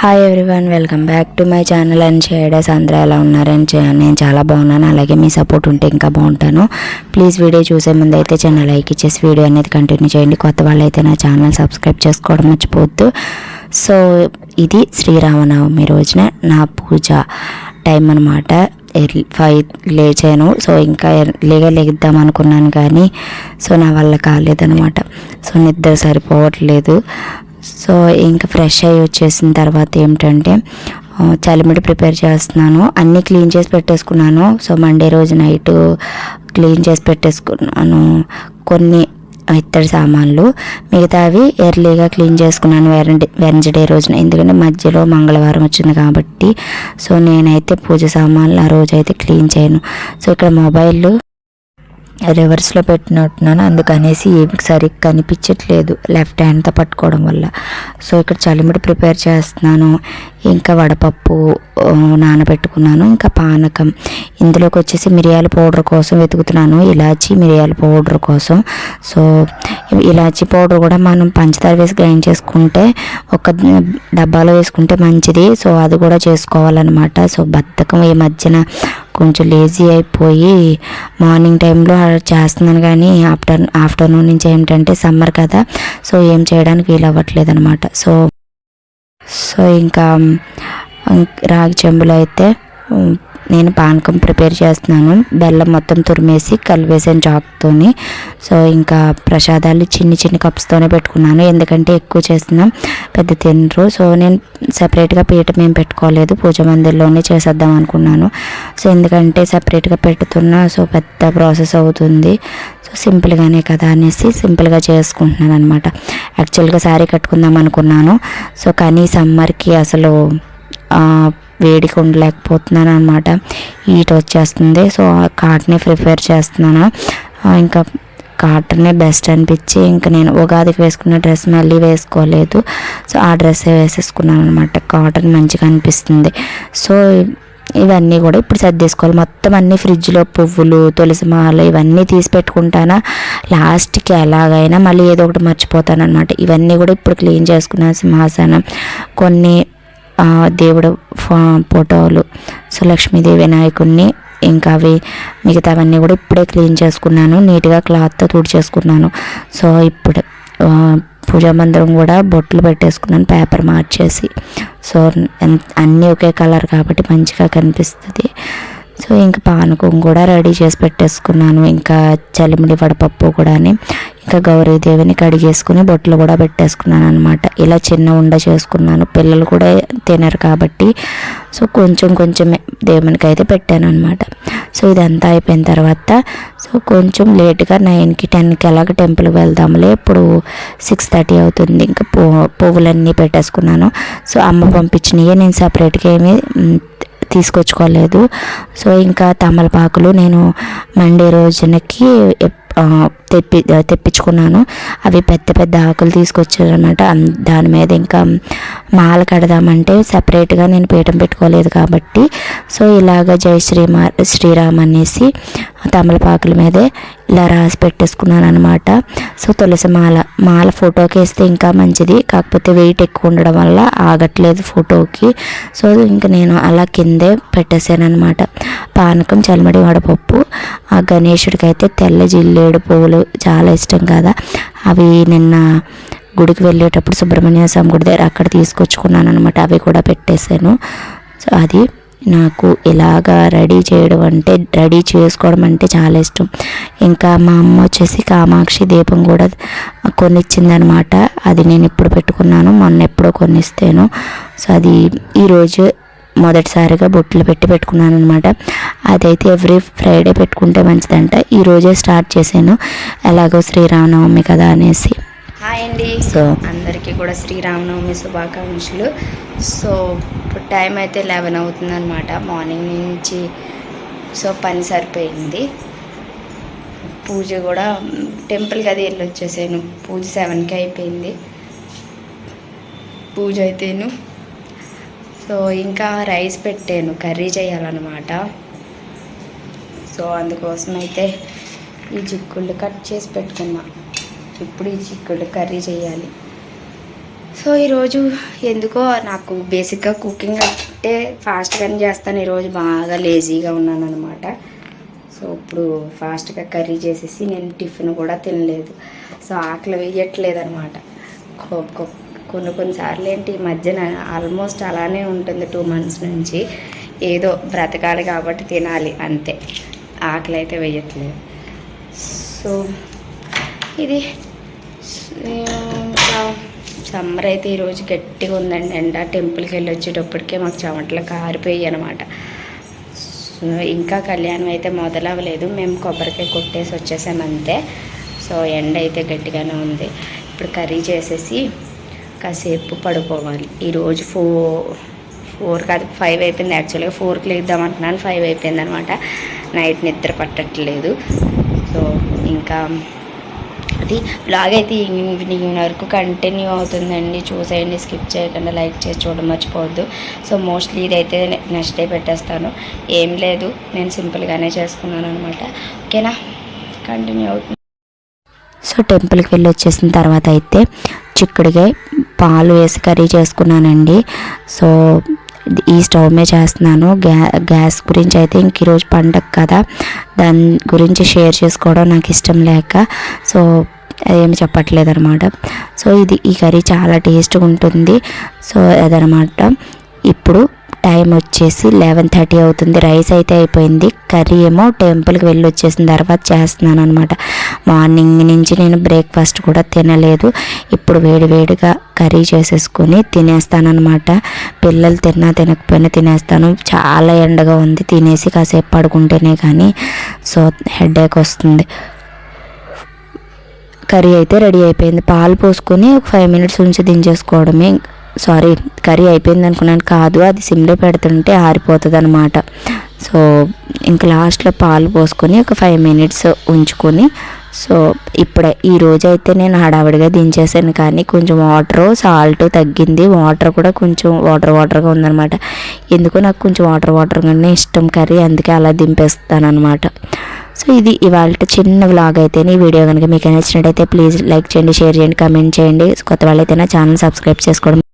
Hi everyone welcome back to my channel and shaders అందరూ ఎలా ఉన్నారని నేను చాలా బాగున్నాను. అలాగే మీ సపోర్ట్ ఉంటే ఇంకా బాగుంటాను. ప్లీజ్ వీడియో చూసే ముందు అయితే ఛానల్ లైక్ ఇచ్చేసి వీడియో అనేది కంటిన్యూ చేయండి. కొత్త వాళ్ళైతే నా ఛానల్ సబ్స్క్రైబ్ చేసుకోవడం మర్చిపోవద్దు. సో ఇది శ్రీరామనవమి రోజున నా పూజ టైం అనమాట ఫైవ్ లేచాను. సో ఇంకా ఎర్లీగా లెగిద్దాం అనుకున్నాను కానీ సో నా వల్ల కాలేదనమాట సో నిద్ర సరిపోవట్లేదు. సో ఇంకా ఫ్రెష్ అయ్యి వచ్చేసిన తర్వాత ఏమిటంటే చలిమిడి ప్రిపేర్ చేస్తున్నాను. అన్నీ క్లీన్ చేసి పెట్టేసుకున్నాను. సో మండే రోజు నైట్ క్లీన్ చేసి పెట్టేసుకున్నాను కొన్ని ఇత్తడి సామాన్లు. మిగతావి ఎర్లీగా క్లీన్ చేసుకున్నాను వెరండి వెన్స్డే రోజున. ఎందుకంటే మధ్యలో మంగళవారం వచ్చింది కాబట్టి. సో నేనైతే పూజ సామాన్లు ఆ రోజు అయితే క్లీన్ చేయను. సో ఇక్కడ మొబైల్ రివర్స్లో పెట్టినట్టున్నాను. అందుకనేసి ఏమి సరిగ్గా కనిపించట్లేదు లెఫ్ట్ హ్యాండ్తో పట్టుకోవడం వల్ల. సో ఇక్కడ చలిమిడి ప్రిపేర్ చేస్తున్నాను. ఇంకా వడపప్పు నానబెట్టుకున్నాను. ఇంకా పానకం. ఇందులోకి వచ్చేసి మిరియాల పౌడర్ కోసం వెతుకుతున్నాను. ఇలాచి మిరియాల పౌడర్ కోసం. సో ఇలాచి పౌడర్ కూడా మనం పంచదార వేసి గ్రైండ్ చేసుకుంటే ఒక డబ్బాలో వేసుకుంటే మంచిది. సో అది కూడా చేసుకోవాలన్నమాట. సో బద్ధకం ఈ మధ్యన కొంచెం లేజీ అయిపోయి మార్నింగ్ టైంలో చేస్తున్నాను కానీ ఆఫ్టర్ ఆఫ్టర్నూన్ నుంచి ఏంటంటే సమ్మర్ కదా సో ఏం చేయడానికి వీలు అవ్వట్లేదు అనమాట సో సో ఇంకా రాగి చెంబులో అయితే నేను పానకం ప్రిపేర్ చేస్తున్నాను. బెల్లం మొత్తం తురిమేసి కలిపేసాను చాక్తోని. సో ఇంకా ప్రసాదాలు చిన్ని చిన్ని కప్స్తోనే పెట్టుకున్నాను. ఎందుకంటే ఎక్కువ చేస్తున్నాం పెద్ద తినరు. సో నేను సపరేట్గా పీఠం ఏం పెట్టుకోలేదు. పూజ మందిర్లోనే చేసేద్దాం అనుకున్నాను. సో ఎందుకంటే సపరేట్గా పెట్టుతున్నా సో పెద్ద ప్రాసెస్ అవుతుంది. సో సింపుల్గానే కదా అనేసి సింపుల్గా చేసుకుంటున్నాను అనమాట యాక్చువల్గా శారీ కట్టుకుందాం అనుకున్నాను. సో కానీ సమ్మర్కి అసలు వేడికి ఉండలేకపోతున్నాను అనమాట హీట్ వచ్చేస్తుంది. సో కాటనే ప్రిపేర్ చేస్తున్నాను. ఇంకా కాటనే బెస్ట్ అనిపించి ఇంకా నేను ఉగాదికి వేసుకున్న డ్రెస్ మళ్ళీ వేసుకోలేదు. సో ఆ డ్రెస్సే వేసేసుకున్నాను అనమాట కాటన్ మంచిగా అనిపిస్తుంది. సో ఇవన్నీ కూడా ఇప్పుడు సర్దేసుకోవాలి. మొత్తం అన్ని ఫ్రిడ్జ్లో పువ్వులు తులసి మాల ఇవన్నీ తీసి పెట్టుకుంటానా? లాస్ట్కి ఎలాగైనా మళ్ళీ ఏదో ఒకటి మర్చిపోతాను అనమాట ఇవన్నీ కూడా ఇప్పుడు క్లీన్ చేసుకున్నాను సింహాసనం కొన్ని దేవుడు ఫోటోలు. సో లక్ష్మీదేవి వినాయకుడిని ఇంకా అవి మిగతావన్నీ కూడా ఇప్పుడే క్లీన్ చేసుకున్నాను. నీట్గా క్లాత్తో తుడిచేసుకున్నాను. సో ఇప్పుడు పూజా మందిరం కూడా బొట్లు పెట్టేసుకున్నాను పేపర్ మార్చేసి. సో అన్నీ ఒకే కలర్ కాబట్టి మంచిగా కనిపిస్తుంది. సో ఇంకా పానకం కూడా రెడీ చేసి పెట్టేసుకున్నాను. ఇంకా చలిమిడి వడపప్పు కూడా ఇంకా గౌరీదేవిని కడిగేసుకుని బొట్లు కూడా పెట్టేసుకున్నాను అనమాట ఇలా చిన్న ఉండ చేసుకున్నాను. పిల్లలు కూడా తినరు కాబట్టి. సో కొంచెం కొంచెం దేవునికి అయితే పెట్టాను అనమాట సో ఇదంతా అయిపోయిన తర్వాత సో కొంచెం లేట్గా నైన్కి టెన్కి అలాగ టెంపుల్కి వెళ్దాంలే. ఇప్పుడు సిక్స్ థర్టీ అవుతుంది. ఇంకా పువ్వు పువ్వులన్నీ పెట్టేసుకున్నాను. సో అమ్మ పంపించినవి నేను సపరేట్గా ఏమీ తీసుకొచ్చుకోలేదు. సో ఇంకా తమలపాకులు నేను మండే రోజునకి తెప్పి తెప్పించుకున్నాను. అవి పెద్ద పెద్ద ఆకులు తీసుకొచ్చారనమాట దాని మీద ఇంకా మాల కడదామంటే సపరేట్గా నేను పీఠం పెట్టుకోలేదు కాబట్టి. సో ఇలాగ జై శ్రీమా శ్రీరామ్ అనేసి తమలపాకుల మీదే ఇలా రాసి పెట్టేసుకున్నాను అనమాట సో తులసి మాల మాల ఫోటోకి వేస్తే ఇంకా మంచిది. కాకపోతే వెయిట్ ఎక్కువ ఉండడం వల్ల ఆగట్లేదు ఫోటోకి. సో ఇంకా నేను అలా కిందే పెట్టేశాను అనమాట పానకం చల్మడి వడపప్పు ఆ గణేషుడికి అయితే తెల్ల జిల్లేడు పువ్వులు చాలా ఇష్టం కదా. అవి నిన్న గుడికి వెళ్ళేటప్పుడు సుబ్రహ్మణ్య స్వామి గుడి దగ్గర అక్కడ తీసుకొచ్చుకున్నాను అనమాట అవి కూడా పెట్టేశాను. సో అది నాకు ఇలాగా రెడీ చేయడం అంటే రెడీ చేసుకోవడం అంటే చాలా ఇష్టం. ఇంకా మా అమ్మ వచ్చేసి కామాక్షి దీపం కూడా కొనిచ్చిందనమాట అది నేను ఇప్పుడు పెట్టుకున్నాను మొన్న ఎప్పుడో కొనిస్తాను. సో అది ఈరోజు మొదటిసారిగా బొట్లు పెట్టి పెట్టుకున్నాను అనమాట అదైతే ఎవ్రీ ఫ్రైడే పెట్టుకుంటే మంచిదంట. ఈ రోజే స్టార్ట్ చేశాను. ఎలాగో శ్రీరామనవమి కదా అనేసి. హాయ్ అండి. సో అందరికీ కూడా శ్రీరామనవమి శుభాకాంక్షలు. సో ఇప్పుడు టైం అయితే లెవెన్ అవుతుందన్నమాట. మార్నింగ్ నుంచి సో పని సరిపోయింది. పూజ కూడా టెంపుల్కి అది వెళ్ళి వచ్చేసాను పూజ సెవెన్కి అయిపోయింది. పూజ అయితేను సో ఇంకా రైస్ పెట్టాను కర్రీ చేయాలన్నమాట. సో అందుకోసం అయితే ఈ చిక్కుళ్ళు కట్ చేసి పెట్టుకున్నా. ఇప్పుడు ఈ చిక్కుళ్ళు కర్రీ చేయాలి. సో ఈరోజు ఎందుకో నాకు బేసిక్గా కుకింగ్ అంటే ఫాస్ట్గానే చేస్తాను. ఈరోజు బాగా లేజీగా ఉన్నాను అనమాట సో ఇప్పుడు ఫాస్ట్గా కర్రీ చేసేసి నేను టిఫిన్ కూడా తినలేదు. సో ఆకలి వేయట్లేదు అనమాట కొన్ని కొన్నిసార్లు ఏంటి ఈ మధ్యన ఆల్మోస్ట్ అలానే ఉంటుంది టూ మంత్స్ నుంచి. ఏదో బ్రతకాలి కాబట్టి తినాలి అంతే. ఆకలి అయితే వేయట్లేదు సో ఇది ఇంకా సమ్మర్ అయితే ఈరోజు గట్టిగా ఉందండి. ఎండ టెంపుల్కి వెళ్ళి వచ్చేటప్పటికే మాకు చెమటలు కారిపోయి అనమాట సో ఇంకా కళ్యాణం అయితే మొదలవ్వలేదు. మేము కొబ్బరికాయ కొట్టేసి వచ్చేసాము అంతే. సో ఎండ అయితే గట్టిగానే ఉంది. ఇప్పుడు కర్రీ చేసేసి కాసేపు పడుకోవాలి. ఈరోజు ఫోర్ ఫోర్ కాదు ఫైవ్ అయిపోయింది యాక్చువల్గా. ఫోర్కి లేద్దాం అంటున్నాను ఫైవ్ అయిపోయింది అనమాట నైట్ నిద్ర పట్టట్లేదు. సో ఇంకా అది బ్లాగ్ అయితే ఈవినింగ్ వరకు కంటిన్యూ అవుతుందండి. చూసేయండి స్కిప్ చేయకుండా లైక్ చేసి చూడడం మర్చిపోవద్దు. సో మోస్ట్లీ ఇదైతే నెక్స్ట్ డే పెట్టేస్తాను. ఏం లేదు నేను సింపుల్గానే చేసుకున్నాను అనమాట ఓకేనా? కంటిన్యూ అవుతుంది. సో టెంపుల్కి వెళ్ళి వచ్చేసిన తర్వాత అయితే చిక్కుడికాయ పాలు వేసి కర్రీ చేసుకున్నానండి. సో ఈ స్టవ్ మీద చేస్తున్నాను. గ్యా గ్యాస్ గురించి అయితే ఇంక ఈరోజు పండగ కదా దాని గురించి షేర్ చేసుకోవడం నాకు ఇష్టం లేక సో ఏమి చెప్పట్లేదు అనమాట సో ఇది ఈ కర్రీ చాలా టేస్ట్గా ఉంటుంది. సో అదనమాట ఇప్పుడు టైం వచ్చేసి లెవెన్ థర్టీ అవుతుంది. రైస్ అయితే అయిపోయింది. కర్రీ ఏమో టెంపుల్కి వెళ్ళి వచ్చేసిన తర్వాత చేస్తున్నాను అనమాట మార్నింగ్ నుంచి నేను బ్రేక్ఫాస్ట్ కూడా తినలేదు. ఇప్పుడు వేడివేడిగా కర్రీ చేసేసుకొని తినేస్తానమాట పిల్లలు తిన్నా తినకపోయినా తినేస్తాను. చాలా ఎండగా ఉంది. తినేసి కాసేపు పడుకుంటేనే కానీ సో హెడేక్ వస్తుంది. కర్రీ అయితే రెడీ అయిపోయింది. పాలు పోసుకొని ఒక ఫైవ్ మినిట్స్ ఉంచి దించేసుకోవడమే. సారీ కర్రీ అయిపోయింది అనుకున్నాను. కాదు అది సిమ్లో పెడుతుంటే ఆరిపోతుంది అనమాట సో ఇంకా లాస్ట్లో పాలు పోసుకొని ఒక ఫైవ్ మినిట్స్ ఉంచుకొని సో ఇప్పుడే. ఈ రోజు అయితే నేను హడావిడిగా దించేసాను కానీ కొంచెం వాటర్ సాల్ట్ తగ్గింది. వాటర్ కూడా కొంచెం వాటర్ వాటర్గా ఉందన్నమాట. ఎందుకో నాకు కొంచెం వాటర్ వాటర్గానే ఇష్టం కర్రీ అందుకే అలా దింపేస్తాను అనమాట సో ఇది ఇవాళ చిన్న వ్లాగ్ అయితే ఈ వీడియో కనుక మీకు నచ్చినట్టయితే ప్లీజ్ లైక్ చేయండి షేర్ చేయండి కమెంట్ చేయండి. కొత్త వాళ్ళైతే నా ఛానల్ సబ్స్క్రైబ్ చేసుకోవడం